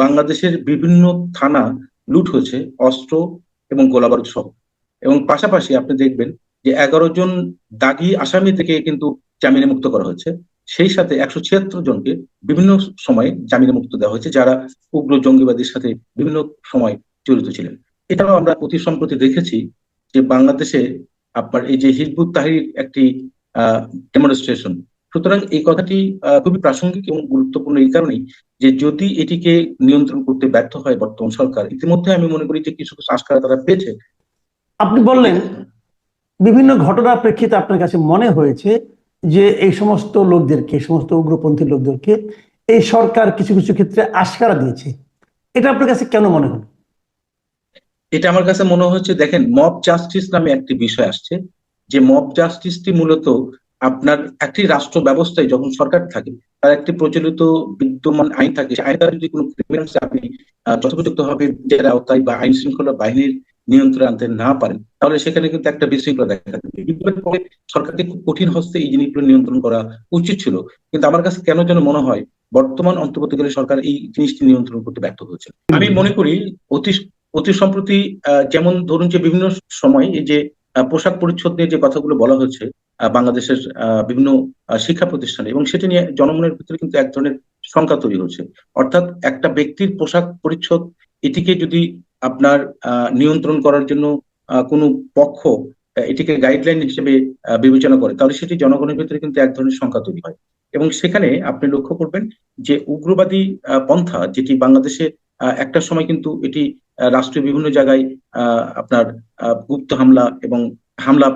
বাংলাদেশের বিভিন্ন থানা লুট হয়েছে, অস্ত্র এবং গোলাবারুদ সহ। এবং পাশাপাশি আপনি দেখবেন যে এগারো জন দাগি আসামি থেকে কিন্তু জামিনে মুক্ত করা হয়েছে। সেই সাথে একশো ছিয়াত্তর জনকে বিভিন্ন সময়ে জামিনে মুক্ত দেওয়া হয়েছে, যারা উগ্র জঙ্গিবাদীর সাথে বিভিন্ন সময় জড়িত ছিলেন। এটাও আমরা অতি সম্প্রতি দেখেছি যে বাংলাদেশে আপনার এই যে হিজবুত তাহির একটি, আহ ডেমনস্ট্রেশন সুতরাং এই কথাটি খুবই প্রাসঙ্গিক এবং গুরুত্বপূর্ণ এই কারণেই যে যদি এটিকে নিয়ন্ত্রণ করতে ব্যর্থ হয় বর্তমান সরকার ইতিমধ্যে আমি মনে করি যে কিছু কিছু সংস্কার তারা পেয়েছে। আপনি বললেন বিভিন্ন ঘটনার প্রেক্ষিতে আপনার কাছে মনে হয়েছে যে এই সমস্ত লোকদেরকে এই সমস্ত উগ্রপন্থী লোকদেরকে এই সরকার কিছু কিছু ক্ষেত্রে আশকারা দিয়েছে। এটা আপনার কাছে কেন মনে হলো? এটা আমার কাছে মনে হচ্ছে দেখেন মব জাস্টিস নামে একটি বিষয় আসছে। যে মব জাস্টিসটি মূলত আপনার একটি রাষ্ট্র ব্যবস্থায় যখন সরকার থাকে, তার একটি প্রচলিত বিদ্যমান আইন থাকে, সেই আইনটা যদি কোনো ক্রিমিনালস আপনি যথোপযুক্ত ভাবে জেরা আওতায় বা আইন শৃঙ্খলা বাহিনীর নিয়ন্ত্রণ আনতে না পারেন, তাহলে সেখানে কিন্তু একটা বিশৃঙ্খলা দেখা দেবে। পরে সরকারকে খুব কঠিন হস্তে এই জিনিসগুলো নিয়ন্ত্রণ করা উচিত ছিল। কিন্তু আমার কাছে কেন যেন মনে হয়, বর্তমান অন্তর্বর্তীকালে সরকার এই জিনিসটি নিয়ন্ত্রণ করতে ব্যর্থ হয়েছে। আমি মনে করি অতি অতি সম্প্রতি যেমন ধরুন যে বিভিন্ন সময় এই যে পোশাক পরিচ্ছদ নিয়ে যে কথাগুলো বলা হয়েছে বাংলাদেশের বিভিন্ন শিক্ষা প্রতিষ্ঠানে এবং সেটা নিয়ে জনমনের ভিতরে কিন্তু এক ধরনের শঙ্কা তৈরি হচ্ছে। অর্থাৎ একটা ব্যক্তির পোশাক পরিচ্ছদ, এটিকে যদি আপনার নিয়ন্ত্রণ করার জন্য কোনো পক্ষ এটিকে গাইডলাইন হিসেবে বিবেচনা করে, তাহলে সেটি জনগণের ভিতরে কিন্তু এক ধরনের সংখ্যা তৈরি হয়। এবং সেখানে আপনি লক্ষ্য করবেন যে উগ্রবাদী পন্থা, যেটি বাংলাদেশে একটা সময় কিন্তু এটি রাষ্ট্রীয় বিভিন্ন জায়গায় আপনার গুপ্ত হামলা এবং হামলা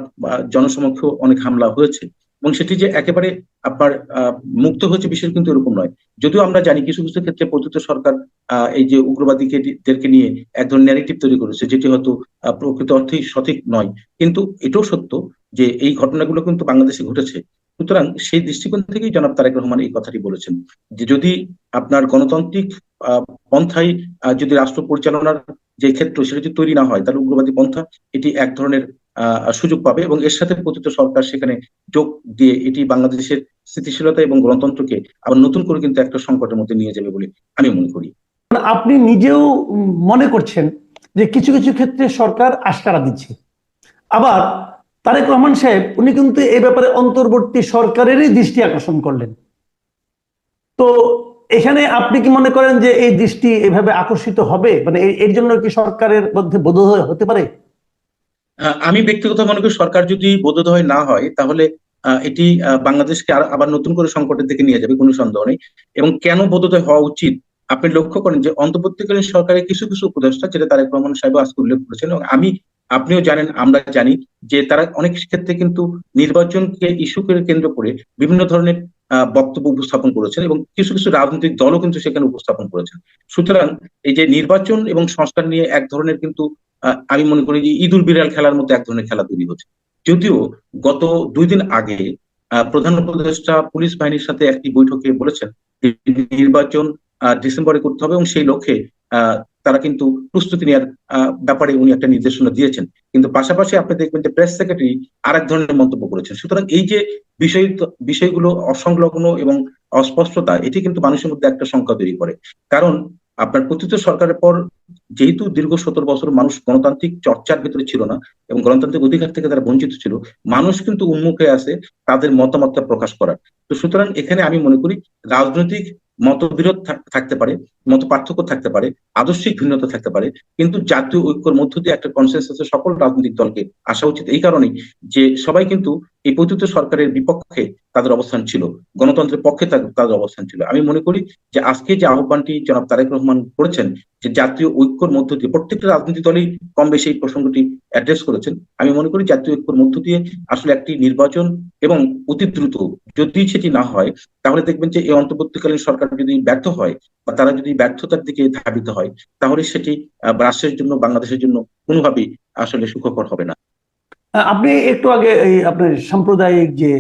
জনসমক্ষেও অনেক হামলা হয়েছে। এবং সেটি যে একেবারে আপনার মুক্ত হয়েছে বিষয় কিন্তু এরকম নয়। যদিও আমরা জানি কিছু কিছু ক্ষেত্রে প্রতিত সরকার এই যে উগ্রবাদীদেরকে নিয়ে এক ধরনের ন্যারেটিভ তৈরি করেছে, যেটি হয়তো প্রকৃত অর্থেই সঠিক নয়। কিন্তু এটাও সত্য যে এই ঘটনাগুলো কিন্তু বাংলাদেশে ঘটেছে। সুতরাং সেই দৃষ্টিকোণ থেকেই জনাব তারেক রহমান এই কথাটি বলেছেন যে যদি আপনার গণতান্ত্রিক পন্থায় যদি রাষ্ট্র পরিচালনার যে ক্ষেত্র সেটা যদি তৈরি না হয়, তাহলে উগ্রবাদী পন্থা এটি এক ধরনের সুযোগ পাবে এবং এর সাথে প্রতিত সরকার সেখানে যোগ দিয়ে এটি বাংলাদেশের স্থিতিশীলতা এবং গণতন্ত্রকে আবার নতুন করে কিন্তু একটা সংকটের মধ্যে নিয়ে যাবে বলে আমি মনে করি। আপনি নিজেও মনে করছেন যে কিছু কিছু ক্ষেত্রে সরকার আশকারা দিচ্ছে। আবার তারেক রহমান সাহেব, উনি কিন্তু এ ব্যাপারে অন্তর্বর্তী সরকারেরই দৃষ্টি আকর্ষণ করলেন। তো এখানে আপনি কি মনে করেন যে এই দৃষ্টি এভাবে আকর্ষিত হবে? মানে এর জন্য কি সরকারের মধ্যে বোধোদয় হতে পারে? আমি ব্যক্তিগত মনে করি সরকার যদি বোধোদয় না হয়, তাহলে এটি বাংলাদেশকে আবার নতুন করে সংকটের দিকে নিয়ে যাবে, কোনো সন্দেহ নেই। এবং কেন বোধোদয় হওয়া উচিত? আপনি লক্ষ্য করেন যে অন্তর্বর্তীকালীন সরকারের কিছু কিছু উপদেষ্টা, যেটা তারেক রহমান সাহেব আজকে উল্লেখ করেছেন, এবং আমি আপনিও জানেন, আমরা জানি যে তারা অনেক ক্ষেত্রে কিন্তু নির্বাচনকে ইস্যু করে কেন্দ্র করে বিভিন্ন ধরনের বক্তব্য উপস্থাপন করেছেন এবং কিছু কিছু রাজনৈতিক দলও কিন্তু সেখানে উপস্থাপন করেছেন। সুতরাং এই যে নির্বাচন এবং সংস্কার নিয়ে এক ধরনের কিন্তু আমি মনে করি যে ইঁদুর বিড়াল খেলার মতো এক ধরনের খেলা তৈরি হচ্ছে। যদিও গত দুই দিন আগে প্রধান উপদেষ্টা পুলিশ বাহিনীর সাথে একটি বৈঠকে বলেছেন নির্বাচন ডিসেম্বরে করতে হবে এবং সেই লক্ষ্যে তারা কিন্তু প্রস্তুতি নেওয়ার ব্যাপারে উনি একটা নির্দেশনা দিয়েছেন। কিন্তু পাশাপাশি আপনি দেখবেন যে প্রেস সেক্রেটারি আর এক ধরনের মন্তব্য করেছেন। সুতরাং এই যে বিষয়, বিষয়গুলো অসংলগ্ন এবং অস্পষ্টতা, এটি কিন্তু মানুষের মধ্যে একটা সংখ্যা তৈরি করে। কারণ আপনার প্রতিত সরকারের পর যেহেতু দীর্ঘ সতেরো বছর মানুষ গণতান্ত্রিক চর্চার ভিতরে ছিল না এবং গণতান্ত্রিক অধিকার থেকে তারা বঞ্চিত ছিল, মানুষ কিন্তু উন্মুখে আছে তাদের মতামতটা প্রকাশ করার। তো সুতরাং এখানে আমি মনে করি রাজনৈতিক মতবিরোধ থাকতে পারে মত পার্থক্য থাকতে পারে, আদর্শিক ভিন্নতা থাকতে পারে, কিন্তু জাতীয় ঐক্যর মধ্য দিয়ে একটা কনসেন্সাসে সকল রাজনৈতিক দলকে আসা উচিত। এই কারণেই যে সবাই কিন্তু এই পতিত সরকারের বিপক্ষে তাদের অবস্থান ছিল। গণতন্ত্রের পক্ষে তাদের অবস্থান ছিল। আমি মনে করি যে আজকে যে আহ্বানটি জনাব তারেক রহমান করেছেন, যে জাতীয় ঐক্যর মধ্য দিয়ে প্রত্যেকটা রাজনৈতিক দলই কম বেশি এই প্রসঙ্গটি অ্যাড্রেস করেছেন, আমি মনে করি জাতীয় ঐক্যর মধ্য দিয়ে আসলে একটি নির্বাচন এবং অতি দ্রুত যদি সেটি না হয়, তাহলে দেখবেন যে এই অন্তর্বর্তীকালীন সরকার যদি ব্যর্থ হয় বা তারা যদি ব্যর্থতার দিকে ধাবিত হয়, তাহলে সেটি রাষ্ট্রের জন্য, বাংলাদেশের জন্য কোনোভাবেই আসলে সুখকর হবে না। আপনি একটু আগে এই আপনার সাম্প্রদায়িক যে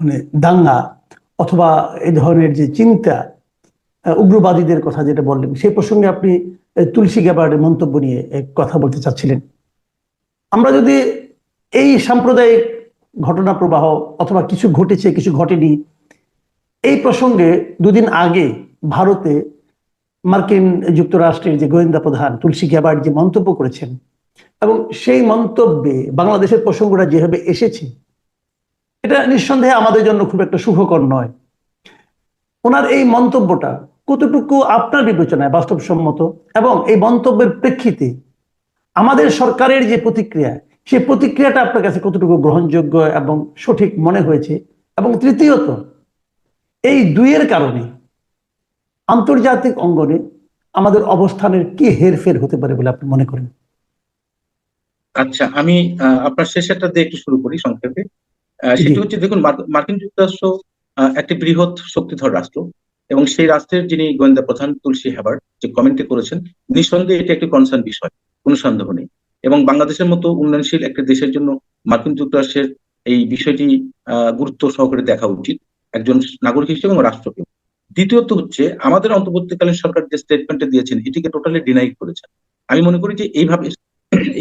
মানে দাঙ্গা অথবা এই ধরনের যে চিন্তা উগ্রবাদীদের কথা যেটা বললেন, সেই প্রসঙ্গে আপনি তুলসী গ্যাবার্ডের মন্তব্য নিয়ে কথা বলতে চাচ্ছিলেন। আমরা যদি এই সাম্প্রদায়িক ঘটনা প্রবাহ অথবা কিছু ঘটেছে, কিছু ঘটেনি, এই প্রসঙ্গে দুদিন আগে ভারতে মার্কিন যুক্তরাষ্ট্রের যে গোয়েন্দা প্রধান তুলসী গ্যাবার্ড যে মন্তব্য করেছেন এবং সেই মন্তব্যে বাংলাদেশের প্রসঙ্গটা যেভাবে এসেছে, এটা নিঃসন্দেহে আমাদের জন্য খুব একটা সুখকর নয়। ওনার এই মন্তব্যটা কতটুকু আপনার বিবেচনায় বাস্তবসম্মত এবং এই মন্তব্যের প্রেক্ষিতে আমাদের সরকারের যে প্রতিক্রিয়া, সেই প্রতিক্রিয়াটা আপনার কাছে কতটুকু গ্রহণযোগ্য এবং সঠিক মনে হয়েছে? এবং তৃতীয়ত, এই দুইয়ের কারণে আন্তর্জাতিক অঙ্গনে আমাদের অবস্থানের কি হেরফের হতে পারে বলে আপনি মনে করেন? আচ্ছা আমি আপনার শেষেরটা দিয়ে একটু শুরু করি সংক্ষেপে। সেটি হচ্ছে দেখুন মার্কিন যুক্তরাষ্ট্র একটি বৃহৎ শক্তিধর রাষ্ট্র এবং সেই রাষ্ট্রের যিনি গোয়েন্দা প্রধান তুলসী হেবার যে কমেন্টে করেছেন নিঃসন্দেহে এটি একটি কনসার্ন বিষয় কোনো সন্দেহ নেই। এবং বাংলাদেশের মতো উন্নয়নশীল একটি দেশের জন্য মার্কিন যুক্তরাষ্ট্রের এই বিষয়টি আহ, গুরুত্ব সহকারে দেখা উচিত একজন নাগরিক হিসেবে এবং রাষ্ট্রকে দ্বিতীয়ত হচ্ছে আমাদের অন্তর্বর্তীকালীন সরকার যে স্টেটমেন্টে দিয়েছেন এটিকে টোটালি ডিনাই করেছেন। আমি মনে করি যে এইভাবে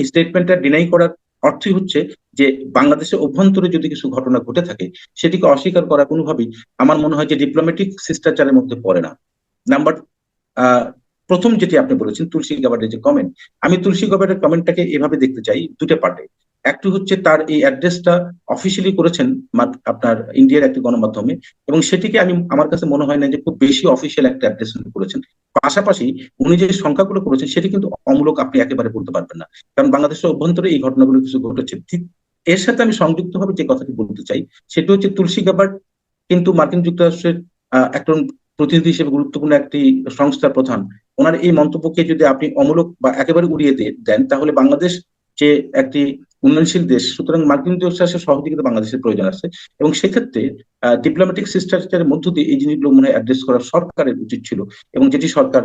এই স্টেটমেন্টটা ডিনাই করার অর্থই হচ্ছে যে বাংলাদেশের অভ্যন্তরে যদি কিছু ঘটনা ঘটে থাকে, সেটিকে অস্বীকার করা কোনোভাবেই আমার মনে হয় যে ডিপ্লোম্যাটিক শিষ্টাচারের মধ্যে পড়ে না। নাম্বার প্রথম যেটি আপনি বলেছেন, তুলসী গাবার্ডের যে কমেন্ট আমি তুলসী গাবার্ডের কমেন্টটাকে এভাবে দেখতে চাই দুটো পার্টে একটি হচ্ছে তার এই অ্যাড্রেসটা অফিসিয়ালি করেছেন আপনার ইন্ডিয়ার একটি গণমাধ্যমে এবং সেটিকে আমি, আমার কাছে মনে হয় না যে খুব বেশি অফিসিয়াল একটা অ্যাড্রেস করেছেন। পাশাপাশি উনি যে সংখ্যাগুলো করেছেন সেটি কিন্তু অমূলক আপনি একেবারে বলতে পারবেন না। কারণ বাংলাদেশের অভ্যন্তরে এই ঘটনাগুলো কিছু ঘটেছে। এর সাথে আমি সংযুক্ত সংযুক্তভাবে যে কথাটি বলতে চাই, সেটি হচ্ছে তুলসী গাবার্ড কিন্তু মার্কিন যুক্তরাষ্ট্রের একজন প্রতিনিধি হিসেবে গুরুত্বপূর্ণ একটি সংস্থার প্রধান। ওনার এই মন্তব্যকে যদি আপনি অমূলক বা একেবারে উড়িয়ে দেন, তাহলে বাংলাদেশ যে একটি উন্নয়নশীল দেশ। সুতরাং মার্কিন যুক্তরাষ্ট্রের সহযোগিতা বাংলাদেশের প্রয়োজন আছে। এবং সেক্ষেত্রে ডিপ্লোম্যাটিক শিষ্টাচারের মধ্য দিয়ে এই জিনিসগুলো মনে হয় অ্যাড্রেস করা সরকারের উচিত ছিল। এবং যেটি সরকার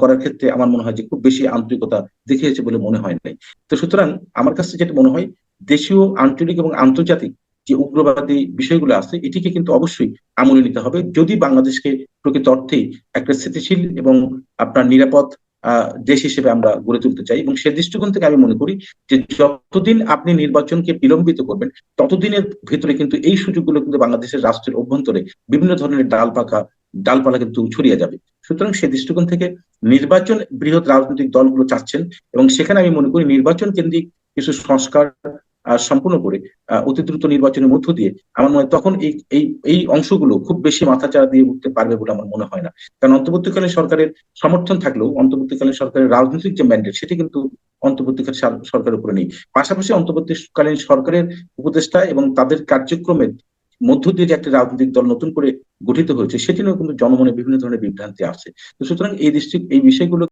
করার ক্ষেত্রে আমার মনে হয় যে খুব বেশি আন্তরিকতা দেখিয়েছে বলে মনে হয় নাই। তো সুতরাং আমার কাছে যেটা মনে হয়, দেশীয় আঞ্চলিক এবং আন্তর্জাতিক যে উগ্রবাদী বিষয়গুলো আছে, এটিকে কিন্তু অবশ্যই আমলে নিতে হবে। যদি বাংলাদেশকে প্রকৃত অর্থেই একটা স্থিতিশীল এবং আপনার নিরাপদ দেশ হিসেবে আমরা গড়ে তুলতে চাই এবং সে দৃষ্টিকোণ থেকে আমি মনে করি যে যতদিন আপনি নির্বাচনকে বিলম্বিত করবেন, ততদিনের ভেতরে কিন্তু এই সুযোগগুলো কিন্তু বাংলাদেশের রাষ্ট্রের অভ্যন্তরে বিভিন্ন ধরনের ডাল পাকা ডালপালা কিন্তু ছড়িয়ে যাবে। সুতরাং সে দৃষ্টিকোণ থেকে নির্বাচন বৃহৎ রাজনৈতিক দলগুলো চাচ্ছেন এবং সেখানে আমি মনে করি নির্বাচন কেন্দ্রিক কিছু সংস্কার সম্পূর্ণ করে অতি দ্রুত নির্বাচনের মধ্য দিয়ে আমার মনে তখন এই এই এই অংশগুলো খুব বেশি মাথাচাড়া দিয়ে উঠতে পারবে বলে আমার মনে হয় না। কারণ অন্তর্বর্তীকালীন সরকারের সমর্থন থাকলেও অন্তর্বর্তীকালীন সরকারের রাজনৈতিক যে ম্যান্ডেট সেটি কিন্তু অন্তর্বর্তীকালীন সরকারের উপরে নেই। পাশাপাশি অন্তর্বর্তীকালীন সরকারের উপদেষ্টা এবং তাদের কার্যক্রমের মধ্য দিয়ে যে একটা রাজনৈতিক দল নতুন করে গঠিত হয়েছে, সেটি নিয়েও কিন্তু জনমনে বিভিন্ন ধরনের বিভ্রান্তি আছে তো সুতরাং এই দৃষ্টি, এই বিষয়গুলো